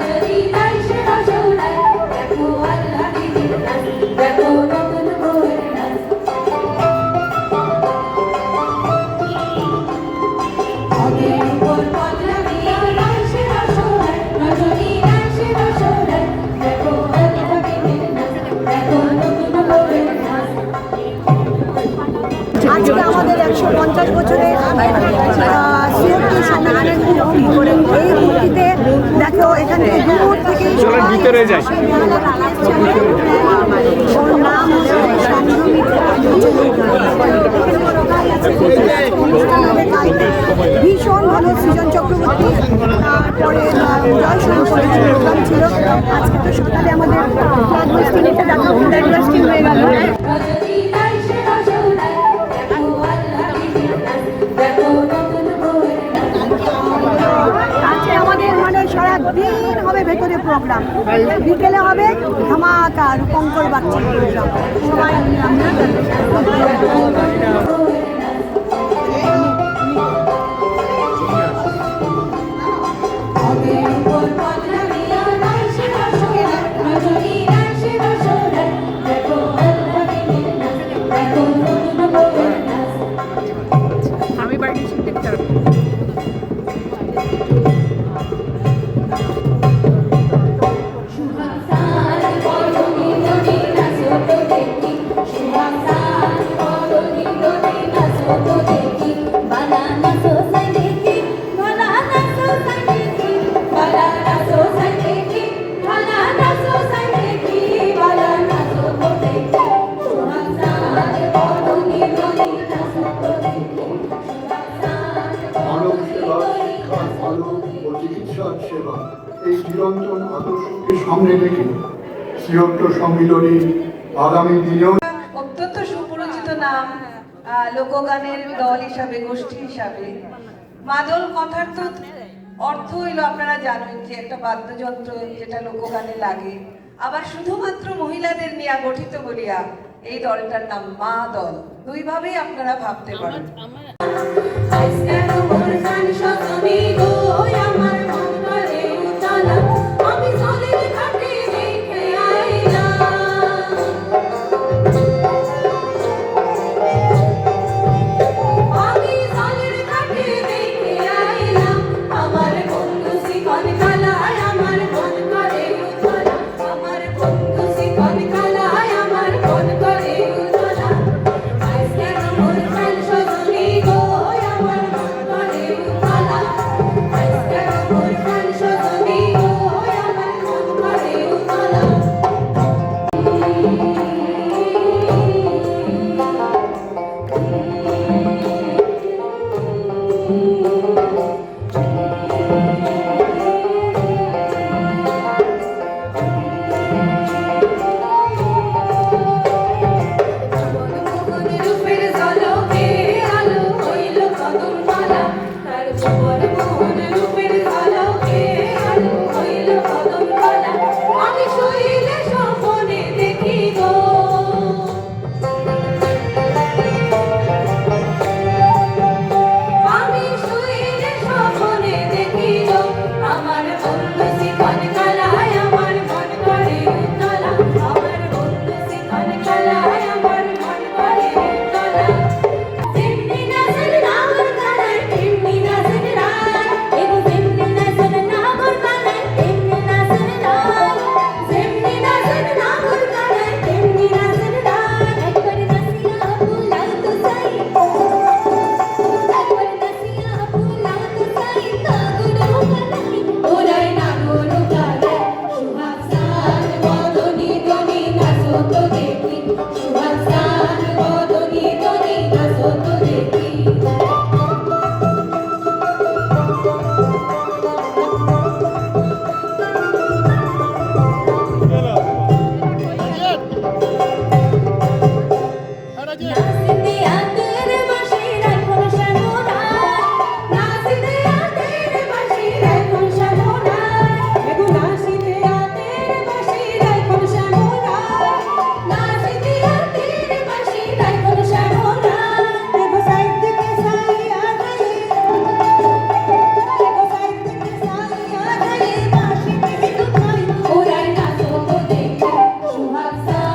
যদি তার ভিতরে যাই। ভীষণ ভালো সৃজন চক্রবর্তী। তারপরে জয় ছিল। আজকে তো সকালে আমাদের বিকেলে হবে ধামাকা রূপঙ্কর বাচ্চা। সবাই সেবা। এই চিরন্তন আদর্শকে সামনে রেখে শ্রীয়ত্ত সম্মিলনী আগামী দিনেও অত্যন্ত সুপরিচিত নাম লোকগানের দল হিসাবে গোষ্ঠী হিসাবে। মাদল কথার তো অর্থ হইল আপনারা জানেন যে একটা বাদ্যযন্ত্র যেটা লোকগানে লাগে। আবার শুধুমাত্র মহিলাদের নিয়ে গঠিত বলিয়া এই দলটার নাম মা দল। দুইভাবেই আপনারা ভাবতে পারেন।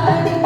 파이팅!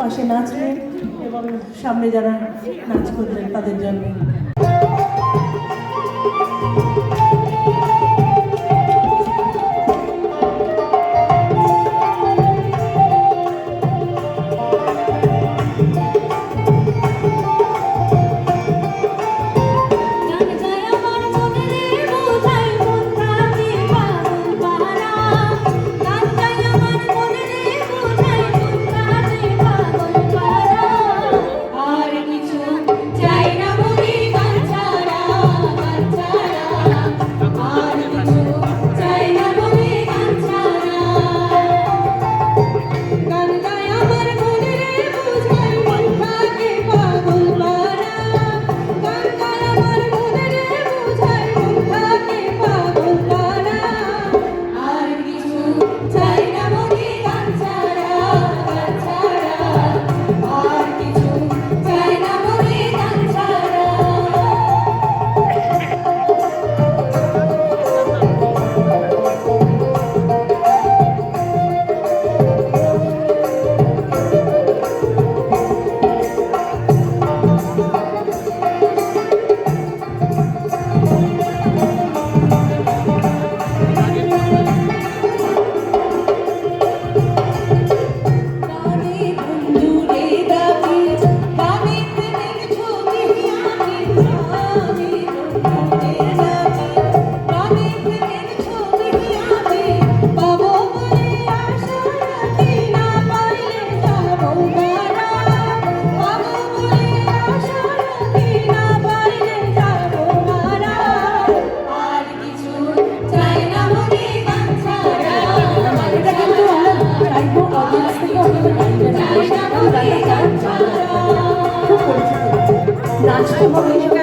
পাশে নাচবেন এবং সামনে যারা নাচ করবেন তাদের জন্য। নাচতে হবে